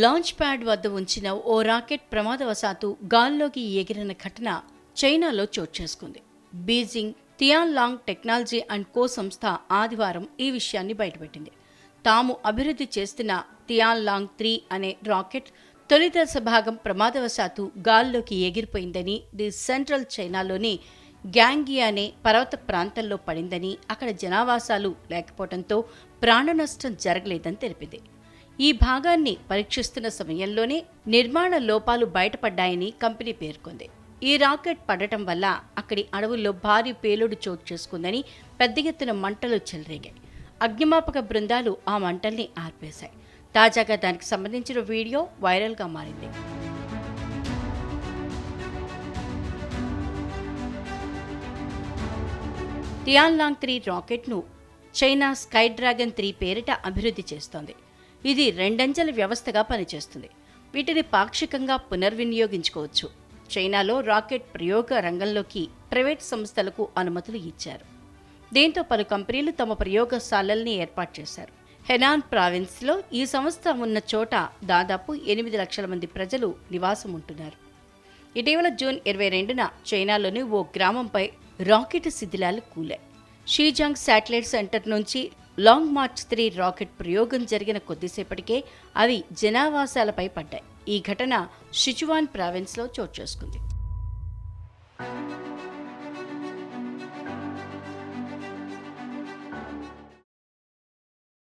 Launch pad వద్ద ఉంచిన ఓ rocket ప్రమాదవశాత్తు గాల్లోకి ఎగిరిన ఘటన చైనాలో చోటు చేసుకుంది. Beijing Tianlong technology and co సంస్థ ఆదివారం ఈ విషయాన్ని బయటపెట్టింది. తాము అభివృద్ధి చేస్తున్న తియాన్ లాంగ్ త్రీ అనే రాకెట్ తొలి దశ భాగం ప్రమాదవశాత్తు గాల్లోకి ఎగిరిపోయిందని ది సెంట్రల్ చైనాలోని గ్యాంగి అనే పర్వత ప్రాంతంలో పడిందని అక్కడ జనావాసాలు లేకపోవడంతో ప్రాణ నష్టం జరగలేదని తెలిపింది. ఈ భాగాన్ని పరీక్షిస్తున్న సమయంలోనే నిర్మాణ లోపాలు బయటపడ్డాయని కంపెనీ పేర్కొంది. ఈ రాకెట్ పడటం వల్ల అక్కడి అడవుల్లో భారీ పేలుడు చోటు చేసుకుందని పెద్ద ఎత్తున మంటలు చెలరేగాయి. అగ్నిమాపక బృందాలు ఆ మంటల్ని ఆర్పేశాయి. తాజాగా దానికి సంబంధించిన వీడియో వైరల్గా మారింది. టియాన్లాంగ్ త్రీ రాకెట్ను చైనా స్కై డ్రాగన్ త్రీ పేరిట అభివృద్ధి చేస్తోంది. ఇది రెండంచెల వ్యవస్థగా పనిచేస్తుంది. వీటిని పాక్షికంగా పునర్వినియోగించుకోవచ్చు. చైనాలో రాకెట్ ప్రయోగ రంగంలోకి ప్రైవేట్ సంస్థలకు అనుమతులు ఇచ్చారు. దీంతో పలు కంపెనీలు తమ ప్రయోగశాలల్ని ఏర్పాటు చేశారు. హెనాన్ ప్రావిన్స్లో ఈ సంస్థ ఉన్న చోట దాదాపు ఎనిమిది లక్షల మంది ప్రజలు నివాసం ఉంటున్నారు ఇటీవల జూన్ ఇరవై రెండున చైనాలోని ఓ గ్రామంపై రాకెట్ శిథిలాలు కూలాయి. షీజాంగ్ శాటిలైట్ సెంటర్ నుంచి లాంగ్ మార్చ్ త్రీ రాకెట్ ప్రయోగం జరిగిన కొద్దిసేపటికే అవి జనావాసాలపై పడ్డాయి. ఈ ఘటన షిచువాన్ ప్రావిన్స్లో చోటు చేసుకుంది.